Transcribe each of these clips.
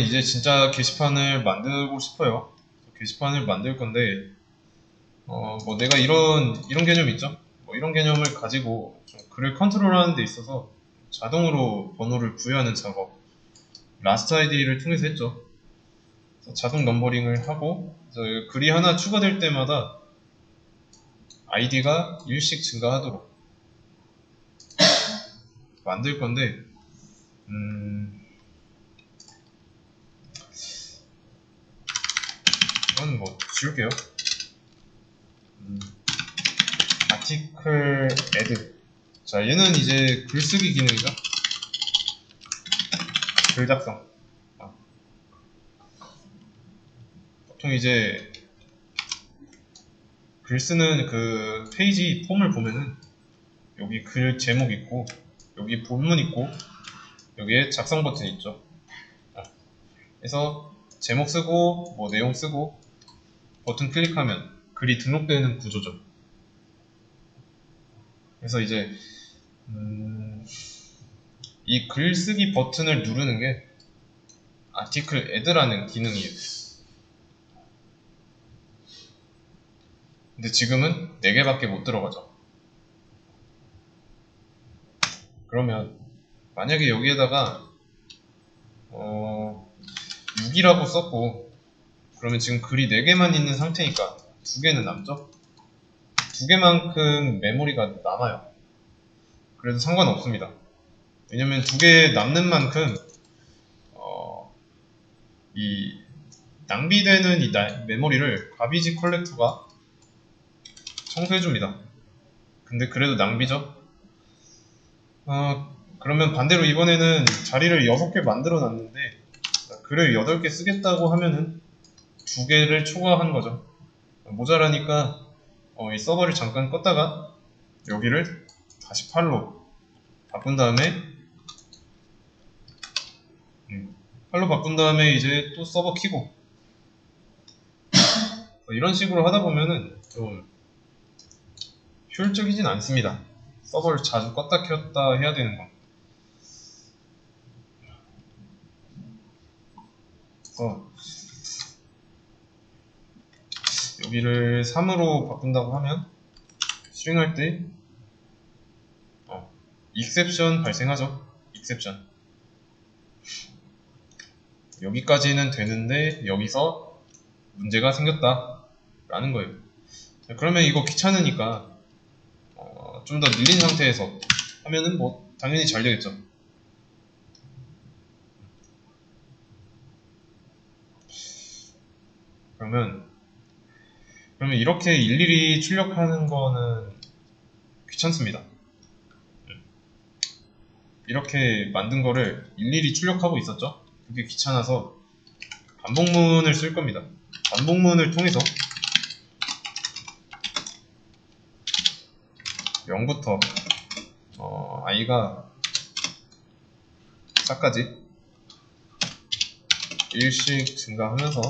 왜냐면 이제 진짜 게시판을 만들고 싶어요. 게시판을 만들 건데, 어, 뭐 내가 이런, 이런 개념 있죠? 뭐 이런 개념을 가지고 좀 글을 컨트롤 하는 데 있어서 자동으로 번호를 부여하는 작업, 라스트 아이디를 통해서 했죠. 자동 넘버링을 하고, 글이 하나 추가될 때마다 아이디가 1씩 증가하도록 만들 건데, 음, 이건 뭐 지울게요. 음, 아티클 애드. 자, 얘는 이제 글쓰기 기능이죠. 글 작성. 아. 보통 이제 글 쓰는 그 페이지 폼을 보면은 여기 글 제목 있고 여기 본문 있고 여기에 작성 버튼 있죠. 아. 그래서 제목 쓰고 뭐 내용 쓰고 버튼 클릭하면 글이 등록되는 구조죠. 그래서 이제 음, 이 글쓰기 버튼을 누르는 게 아티클 애드라는 기능이에요. 근데 지금은 4개밖에 못 들어가죠. 그러면 만약에 여기에다가 어, 6이라고 썼고 그러면 지금 글이 4개만 있는 상태니까 2개는 남죠? 2개만큼 메모리가 남아요. 그래도 상관없습니다. 왜냐면 2개 남는 만큼 어, 이 낭비되는 이 나- 메모리를 가비지 컬렉터가 청소해줍니다. 근데 그래도 낭비죠? 어, 그러면 반대로 이번에는 자리를 6개 만들어 놨는데 글을 8개 쓰겠다고 하면은 2개를 초과한 거죠. 모자라니까 어, 이 서버를 잠깐 껐다가 여기를 다시 8로 바꾼 다음에 음, 8로 바꾼 다음에 이제 또 서버 키고 어, 이런 식으로 하다 보면은 좀 효율적이진 않습니다. 서버를 자주 껐다 켰다 해야 되는 건. 그래서 여기를 3으로 바꾼다고 하면 실행할 때 어, 익셉션 발생하죠. 익셉션. 여기까지는 되는데 여기서 문제가 생겼다 라는 거예요. 자, 그러면 이거 귀찮으니까 어, 좀더 늘린 상태에서 하면은 뭐 당연히 잘 되겠죠. 그러면 그러면 이렇게 일일이 출력하는 거는 귀찮습니다. 음. 이렇게 만든 거를 일일이 출력하고 있었죠? 그게 귀찮아서 반복문을 쓸 겁니다. 반복문을 통해서 0부터 어, i가 4까지 1씩 증가하면서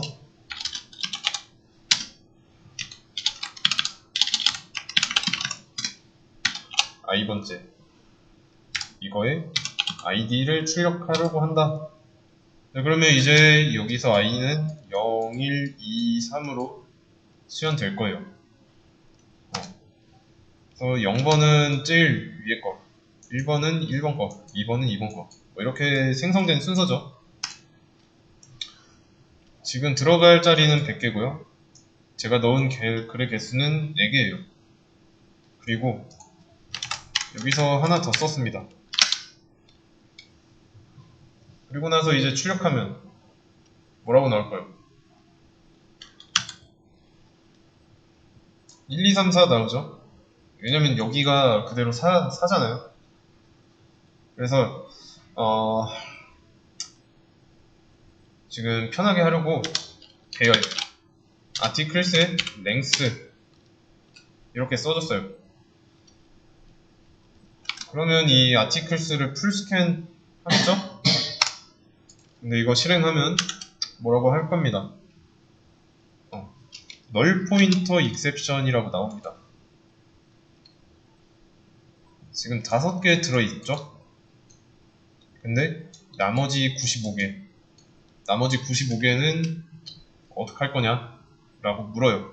i번째 이거에 id를 출력하려고 한다. 네, 그러면 이제 여기서 i는 0, 1, 2, 3으로 수연될 거예요. 어. 그래서 0번은 제일 위에 거, 1번은 1번 거, 2번은 2번 거. 뭐 이렇게 생성된 순서죠. 지금 들어갈 자리는 100개고요. 제가 넣은 개- 글의 개수는 4개예요. 그리고 여기서 하나 더 썼습니다. 그리고 나서 이제 출력하면 뭐라고 나올까요? 1, 2, 3, 4 나오죠? 왜냐면 여기가 그대로 사, 사잖아요. 그래서 어, 지금 편하게 하려고 배열 articles의 length 이렇게 써줬어요. 그러면 이 articles를 풀 스캔 하겠죠? 근데 이거 실행하면 뭐라고 할 겁니다. 어, null pointer exception이라고 나옵니다. 지금 다섯 개 들어있죠? 근데 나머지 95개 나머지 95개는 어떡할 거냐? 라고 물어요.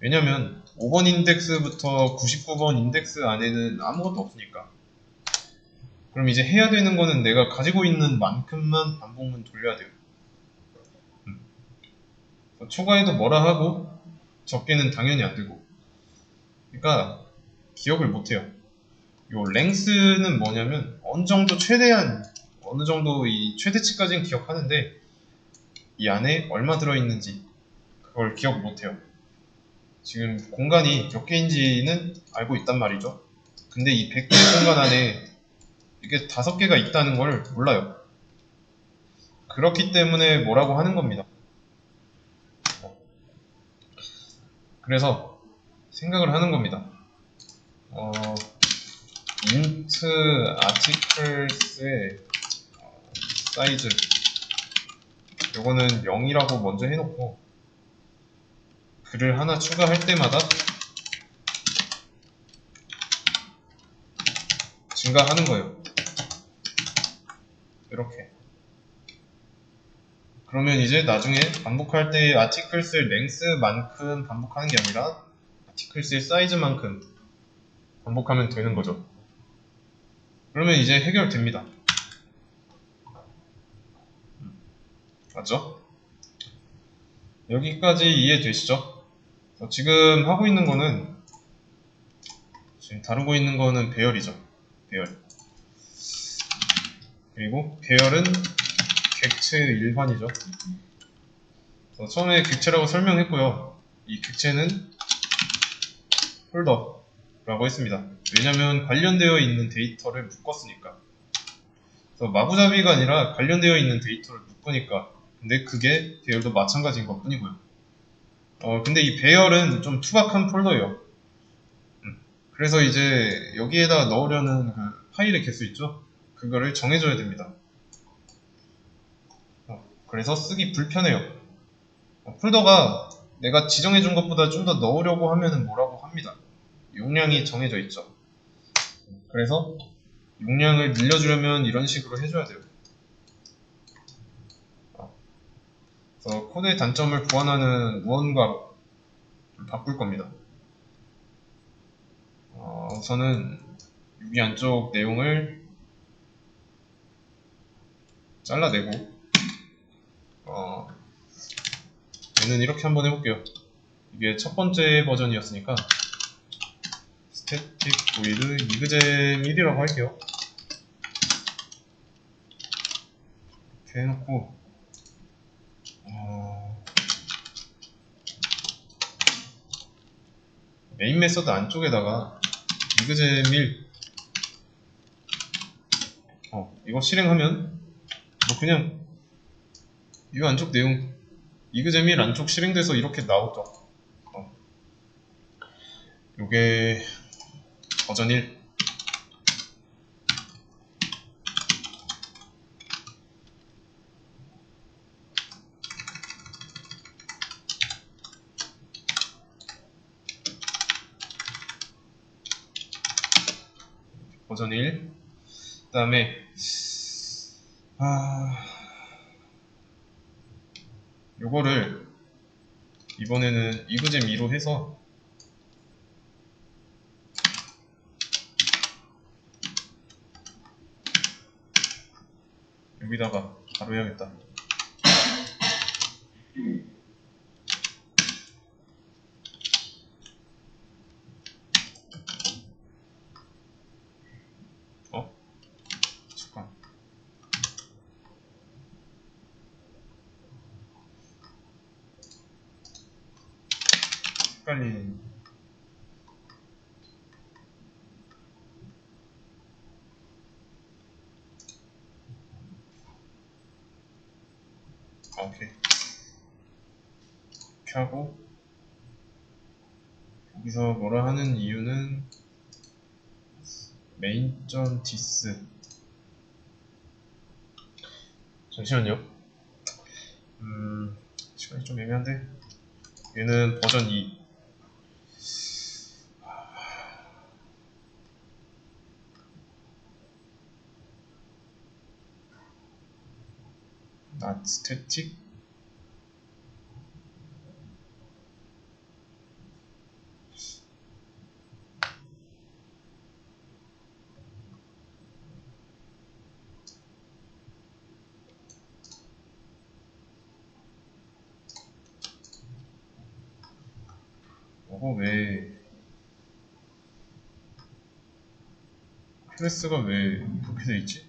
왜냐면 5번 인덱스부터 99번 인덱스 안에는 아무것도 없으니까. 그럼 이제 해야 되는 거는 내가 가지고 있는 만큼만 반복문 돌려야 돼요. 음. 초과해도 뭐라 하고 적게는 당연히 안 되고. 그러니까 기억을 못 해요. 요 랭스는 뭐냐면 어느 정도 최대한 어느 정도 이 최대치까지는 기억하는데 이 안에 얼마 들어있는지 그걸 기억 못해요. 지금 공간이 몇 개인지는 알고 있단 말이죠. 근데 이 100개 공간 안에 이게 다섯 개가 있다는 걸 몰라요. 그렇기 때문에 뭐라고 하는 겁니다. 그래서 생각을 하는 겁니다. 어, articles의 어, 사이즈 요거는 0이라고 먼저 해놓고 글을 하나 추가할 때마다 증가하는 거예요. 이렇게. 그러면 이제 나중에 반복할 때 아티클스의 랭스만큼 반복하는 게 아니라 아티클스의 사이즈만큼 반복하면 되는 거죠. 그러면 이제 해결됩니다. 맞죠? 여기까지 이해되시죠? 지금 하고 있는 거는 지금 다루고 있는 거는 배열이죠. 배열. 그리고 배열은 객체 일반이죠. 처음에 객체라고 설명했고요. 이 객체는 폴더라고 했습니다. 왜냐하면 관련되어 있는 데이터를 묶었으니까. 그래서 마구잡이가 아니라 관련되어 있는 데이터를 묶으니까. 근데 그게 배열도 마찬가지인 것 뿐이고요. 어, 근데 이 배열은 좀 투박한 폴더예요. 음. 그래서 이제 여기에다 넣으려는 그 파일의 개수 있죠? 그거를 정해줘야 됩니다. 어, 그래서 쓰기 불편해요. 어, 폴더가 내가 지정해준 것보다 좀 더 넣으려고 하면 뭐라고 합니다. 용량이 정해져 있죠. 그래서 용량을 늘려주려면 이런 식으로 해줘야 돼요. 그래서 코드의 단점을 보완하는 무언가로 바꿀 겁니다. 어, 우선은 여기 안쪽 내용을 잘라내고 어, 얘는 이렇게 한번 해볼게요. 이게 첫 번째 버전이었으니까 스태틱 보이드 이그잼 1이라고 할게요. 이렇게 해놓고 어, 메인 메서드 안쪽에다가 이그잼 1 어, 이거 실행하면 뭐 그냥 이 안쪽 내용 이그잼 1 안쪽 실행돼서 이렇게 나오죠. 어. 요게 버전 1 버전 1 그 다음에 아 요거를 이번에는 이그잼 2로 해서 여기다가 바로 해야겠다 어? 잠깐 헷갈리는 아, 오케이. 이렇게 하고. 여기서 뭐라 하는 이유는 메인전 디스. 잠시만요. 음 시간이 좀 애매한데? 얘는 버전 2 not static 이거 왜 클래스가 왜 이렇게 돼 있지?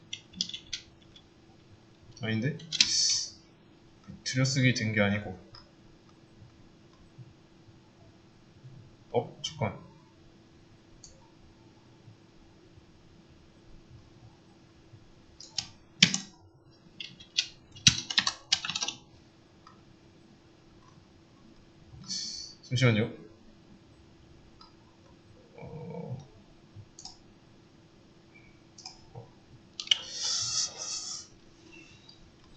아닌데? 들여쓰기 된 게 아니고. 어? 잠깐. 잠시만요 어...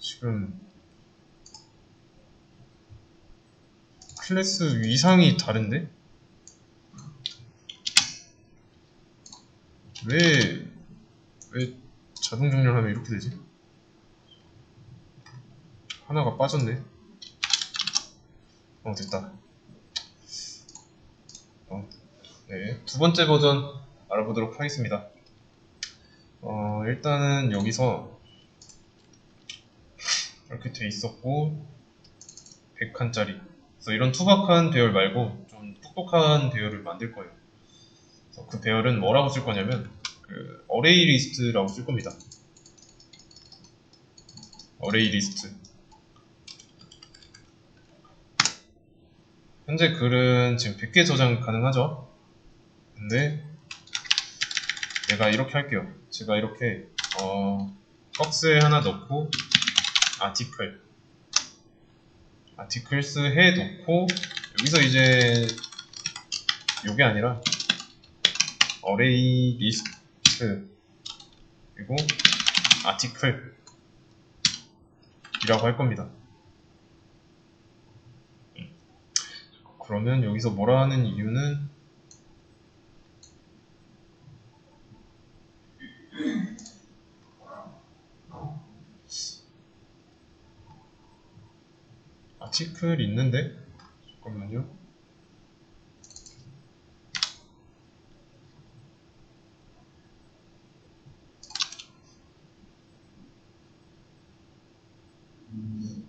지금 클래스 위상이 다른데? 왜, 왜 자동 정렬하면 이렇게 되지? 하나가 빠졌네. 어, 됐다. 어, 네. 두 번째 버전 알아보도록 하겠습니다. 어, 일단은 여기서 이렇게 돼 있었고, 100칸짜리. 그래서 이런 투박한 배열 말고 좀 똑똑한 배열을 만들 거예요. 그래서 그 배열은 뭐라고 쓸 거냐면 그 어레이 리스트라고 쓸 겁니다. 어레이 리스트. 현재 글은 지금 100개 저장 가능하죠? 근데 내가 이렇게 할게요. 제가 이렇게 어, 박스에 하나 넣고 아티클 아티클스 해놓고 여기서 이제 요게 아니라 어레이 리스트 그리고 아티클 이라고 할 겁니다. 그러면 여기서 뭐라 하는 이유는 아티클 있는데? 잠깐만요.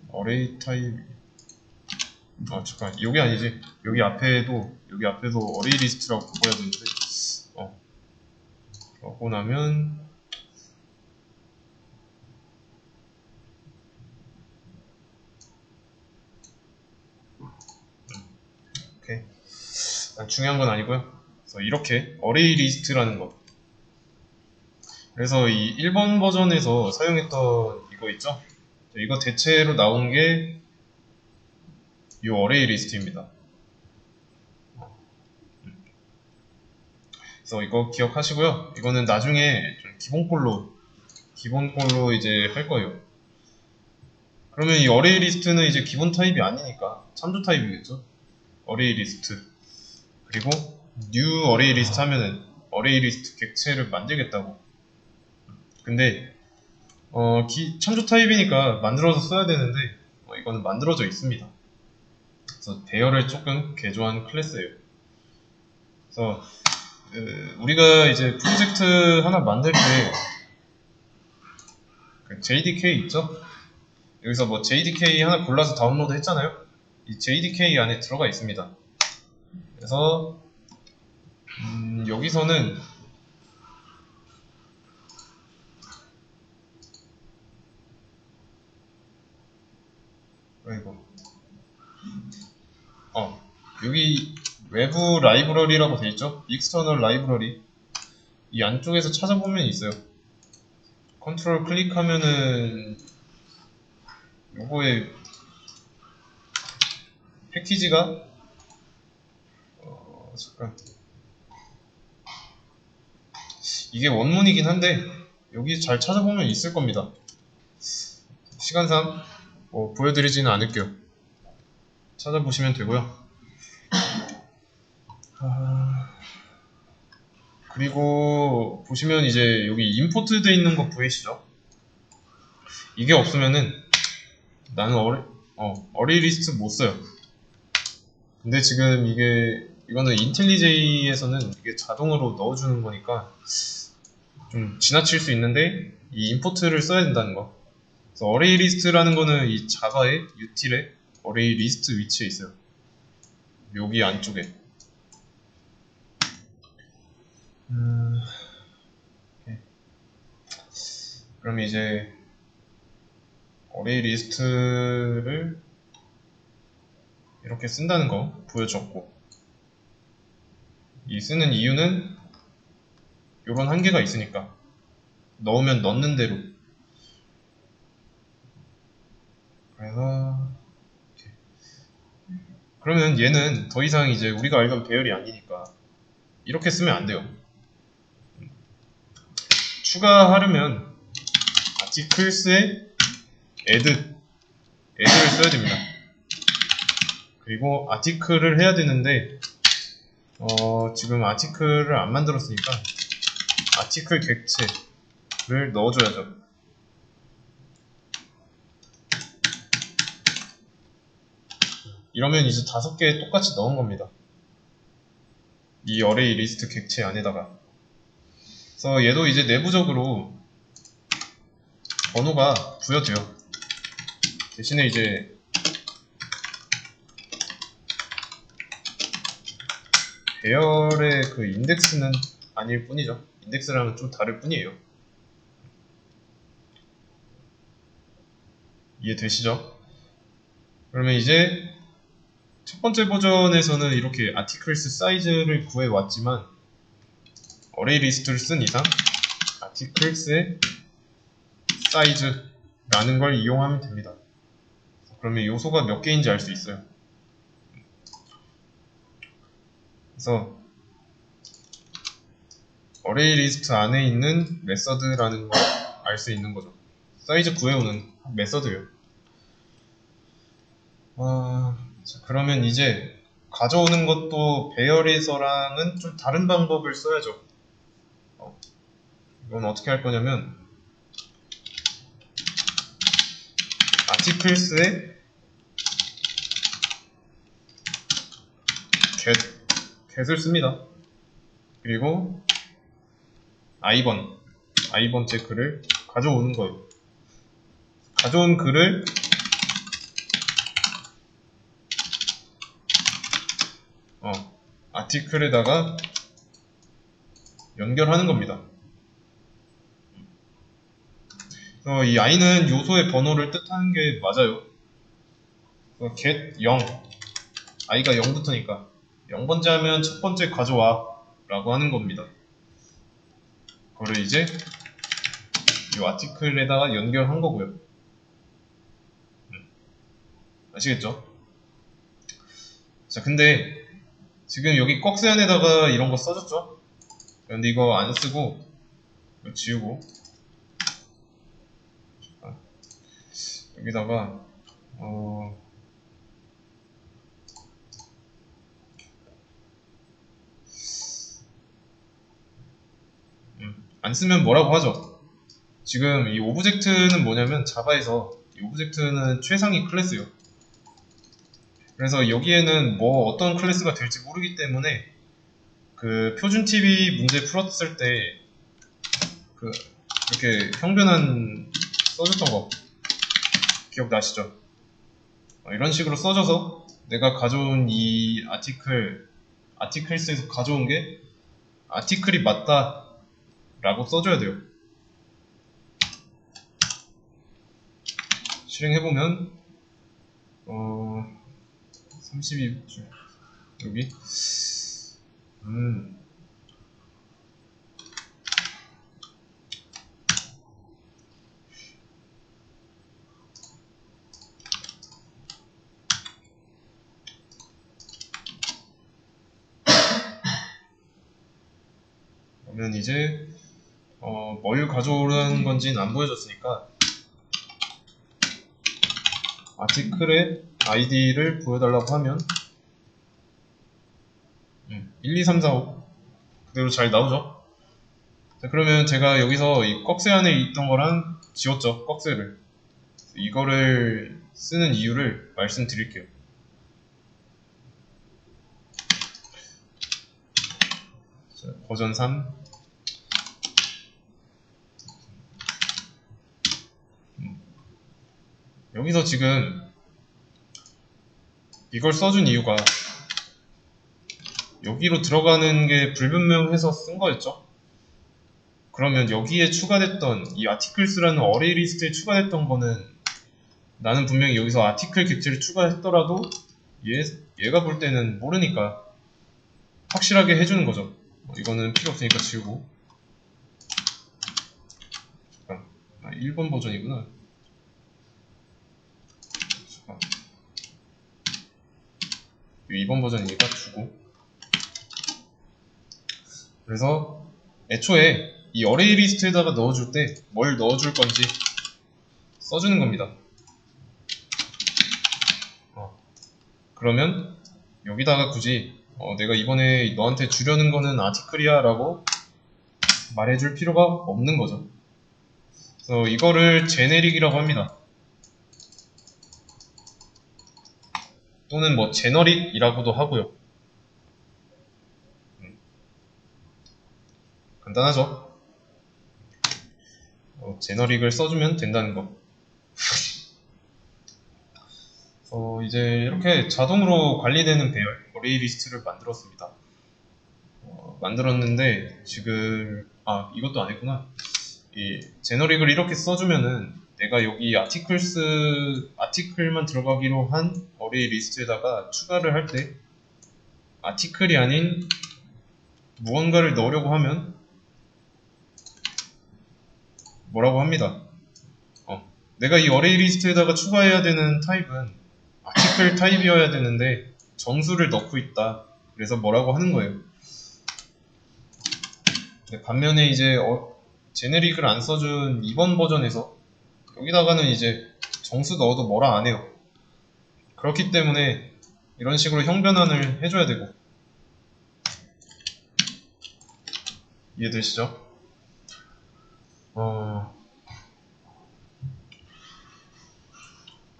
어레이 타입. 아 잠깐. 여기 아니지. 여기 앞에도 여기 앞에도 어레이 리스트라고 바꿔야 되는데. 어. 그러고 나면 오케이 아, 중요한 건 아니고요 그래서 이렇게 어레이 리스트라는 거 그래서 이 1번 버전에서 사용했던 이거 있죠 이거 대체로 나온 게 이 어레이 리스트입니다. 그래서 이거 기억하시고요. 이거는 나중에 좀 기본꼴로 기본꼴로 이제 할 거예요. 그러면 이 어레이 리스트는 이제 기본 타입이 아니니까 참조 타입이겠죠. 어레이 리스트 그리고 new 어레이 리스트 하면은 어레이 리스트 객체를 만들겠다고. 근데 어, 기, 참조 타입이니까 만들어서 써야 되는데 어, 이거는 만들어져 있습니다. 그래서 배열을 조금 개조한 클래스예요. 그래서 그, 우리가 이제 프로젝트 하나 만들 때 그 JDK 있죠? 여기서 뭐 JDK 하나 골라서 다운로드 했잖아요. 이 JDK 안에 들어가 있습니다. 그래서 음, 여기서는 아이고. 어 여기 외부 라이브러리라고 돼 있죠? 익스터널 라이브러리. 이 안쪽에서 찾아보면 있어요. 컨트롤 클릭하면은 요거의 패키지가 어 잠깐 이게 원문이긴 한데 여기 잘 찾아보면 있을 겁니다 시간상 뭐 보여드리지는 않을게요. 찾아보시면 되고요. 아... 그리고 보시면 이제 여기 임포트 돼 있는 거 보이시죠? 이게 없으면은 나는 어레, 어, 어레이 리스트 못 써요. 근데 지금 이게, 이거는 인텔리제이에서는 이게 자동으로 넣어주는 거니까 좀 지나칠 수 있는데 이 임포트를 써야 된다는 거. 그래서 어레이 리스트라는 거는 이 자바의 util에 어레이 리스트 위치에 있어요. 여기 안쪽에. 음. 그럼 이제 어레이 리스트를 이렇게 쓴다는 거 보여줬고 이 쓰는 이유는 이런 한계가 있으니까. 넣으면 넣는 대로. 그래서 이렇게. 그러면 얘는 더 이상 이제 우리가 알던 배열이 아니니까 이렇게 쓰면 안 돼요. 추가하려면 articles에 add add를 써야 됩니다. 그리고 article을 해야 되는데 어, 지금 아티클을 안 만들었으니까 아티클 객체를 넣어줘야죠. 이러면 이제 다섯 개 똑같이 넣은 겁니다. 이 어레이 리스트 객체 안에다가. 그래서 얘도 이제 내부적으로 번호가 부여돼요. 대신에 이제 배열의 그 인덱스는 아닐 뿐이죠. 인덱스랑은 좀 다를 뿐이에요. 이해되시죠? 그러면 이제 첫 번째 버전에서는 이렇게 아티클스 사이즈를 구해왔지만 어레이 리스트를 쓴 이상 아티클스의 사이즈라는 걸 이용하면 됩니다. 그러면 요소가 몇 개인지 알 수 있어요. 그래서 어레이 리스트 안에 있는 메서드라는 걸 알 수 있는 거죠. 사이즈 구해오는 메서드예요. 아, 자, 그러면 이제 가져오는 것도 배열에서랑은 좀 다른 방법을 써야죠. 어, 이건 어떻게 할 거냐면 아티클스에 get, get을 씁니다. 그리고 i번, i번째 글을 가져오는 거예요. 가져온 글을 어, 아티클에다가 연결하는 겁니다. 그래서 이 i는 요소의 번호를 뜻하는 게 맞아요. get 0, i가 0부터니까 0번째 하면 첫 번째 가져와 라고 하는 겁니다. 그거를 이제 이 아티클에다가 연결한 거고요. 음. 아시겠죠? 자, 근데 지금 여기 꺽쇠 안에다가 이런 거 써줬죠? 근데 이거 안 쓰고 이거 지우고 자, 여기다가 어 음, 안 쓰면 뭐라고 하죠? 지금 이 오브젝트는 뭐냐면 자바에서 이 오브젝트는 최상위 클래스요. 그래서 여기에는 뭐 어떤 클래스가 될지 모르기 때문에 그 표준 TV 문제 풀었을 때 그 이렇게 형변한 써줬던 거 기억나시죠? 어, 이런 식으로 써줘서 내가 가져온 이 아티클 아티클스에서 가져온 게 아티클이 맞다 라고 써줘야 돼요. 실행해보면 어 32줄. 여기. 음. 그러면 이제 어, 뭘 가져오라는 건지는 안 보여줬으니까 아티클의 아이디를 보여달라고 하면 음, 1, 2, 3, 4, 5 그대로 잘 나오죠? 자, 그러면 제가 여기서 이 꺽쇠 안에 있던 거랑 지웠죠, 꺽쇠를 이거를 쓰는 이유를 말씀드릴게요. 자, 버전 3 여기서 지금 이걸 써준 이유가 여기로 들어가는 게 불분명해서 쓴 거였죠. 그러면 여기에 추가됐던 이 아티클스라는 어레이 리스트에 추가됐던 거는 나는 분명히 여기서 아티클 객체를 추가했더라도 얘, 얘가 볼 때는 모르니까 확실하게 해주는 거죠. 어, 이거는 필요 없으니까 지우고 잠깐 아, 1번 버전이구나 잠깐 2번 버전이니까 주고 그래서 애초에 이 어레이 리스트에다가 넣어줄 때 뭘 넣어줄 건지 써주는 겁니다. 어, 그러면 여기다가 굳이 어, 내가 이번에 너한테 주려는 거는 아티클이야 라고 말해줄 필요가 없는 거죠. 그래서 이거를 제네릭이라고 합니다. 또는 뭐 제너릭이라고도 하고요. 음. 간단하죠? 어, 제너릭을 써주면 된다는 거. 어, 이제 이렇게 자동으로 관리되는 배열, 어레이 리스트를 만들었습니다. 어, 만들었는데, 지금, 아, 이것도 안 했구나. 이, 제너릭을 이렇게 써주면은, 내가 여기 아티클스, 아티클만 들어가기로 한 어레이 리스트에다가 추가를 할 때, 아티클이 아닌 무언가를 넣으려고 하면, 뭐라고 합니다. 어, 내가 이 어레이 리스트에다가 추가해야 되는 타입은 아티클 타입이어야 되는데 정수를 넣고 있다. 그래서 뭐라고 하는 거예요. 근데 반면에 이제 어, 제네릭을 안 써준 2번 버전에서 여기다가는 이제 정수 넣어도 뭐라 안 해요. 그렇기 때문에 이런 식으로 형변환을 해줘야 되고 이해되시죠? 어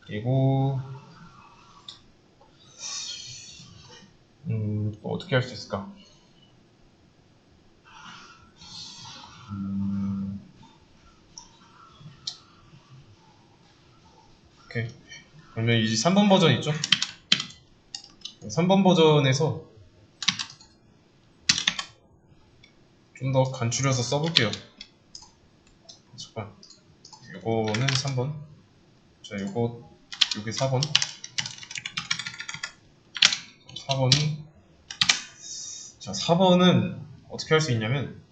그리고 음, 또 어떻게 할 수 있을까? 음, 오케이. 그러면 이제 3번 버전 있죠? 3번 버전에서 좀 더 간추려서 써볼게요. 잠깐. 요거는 3번. 자, 요거, 요게 4번. 4번이 자 4번은 어떻게 할 수 있냐면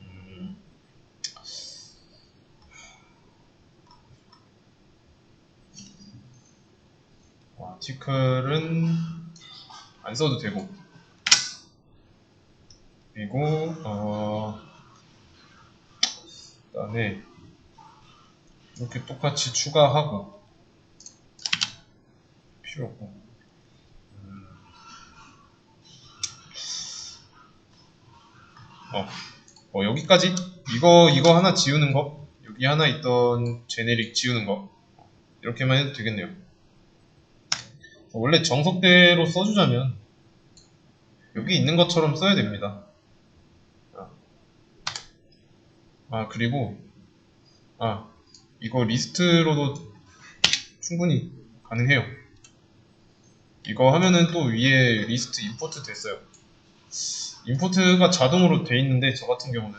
음, 아티클은 안 써도 되고. 그리고 어 그다음에 이렇게 똑같이 추가하고 필요 없고. 어, 어, 여기까지? 이거 이거 하나 지우는 거? 여기 하나 있던 제네릭 지우는 거? 이렇게만 해도 되겠네요. 원래 정석대로 써주자면 여기 있는 것처럼 써야 됩니다. 아 그리고 아 이거 리스트로도 충분히 가능해요. 이거 하면은 또 위에 리스트 임포트 됐어요. 임포트가 자동으로 돼 있는데 저 같은 경우는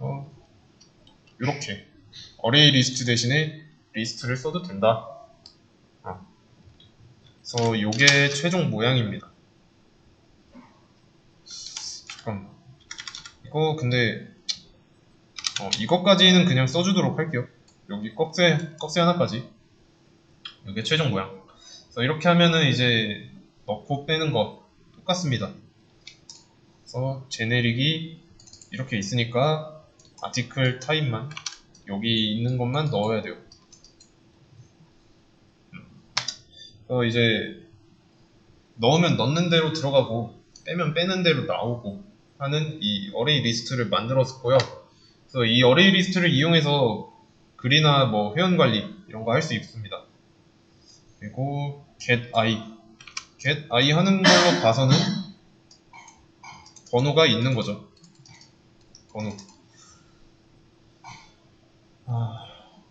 어, 이렇게 어레이 리스트 대신에 리스트를 써도 된다. 어. 그래서 이게 최종 모양입니다. 잠깐 이거 근데 어, 이것까지는 그냥 써주도록 할게요. 여기 꺽쇠 꺽쇠 하나까지 이게 최종 모양. 그래서 이렇게 하면은 이제 넣고 빼는 거 똑같습니다. 그래서 제네릭이 이렇게 있으니까 아티클 타입만 여기 있는 것만 넣어야 돼요. 어 이제 넣으면 넣는 대로 들어가고 빼면 빼는 대로 나오고 하는 이 어레이 리스트를 만들었고요. 그래서 이 어레이 리스트를 이용해서 글이나 뭐 회원 관리 이런 거 할 수 있습니다. 그리고 get i get i 하는 걸로 봐서는 번호가 있는 거죠. 번호. 아,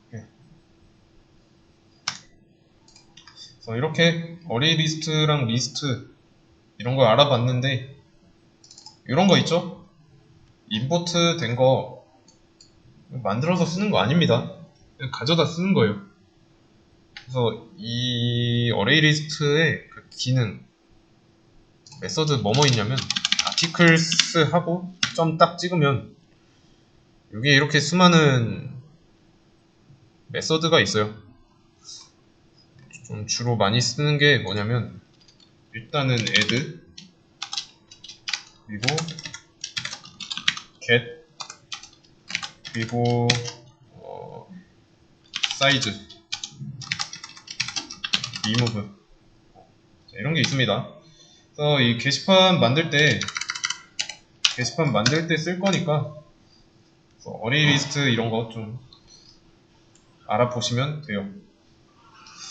오케이. 그래서 이렇게 어레이 리스트랑 리스트 이런 걸 알아봤는데 이런 거 있죠? 임포트 된 거 만들어서 쓰는 거 아닙니다. 가져다 쓰는 거예요. 그래서 이 어레이 리스트의 그 기능 메서드 뭐뭐 있냐면 articles 하고 점 딱 찍으면 여기에 이렇게 수많은 메서드가 있어요. 좀 주로 많이 쓰는 게 뭐냐면 일단은 add 그리고 get 그리고 어, size remove 자, 이런 게 있습니다. 그래서 이 게시판 만들 때 게시판 만들 때 쓸 거니까 어레이 리스트 이런 거 좀 알아보시면 돼요.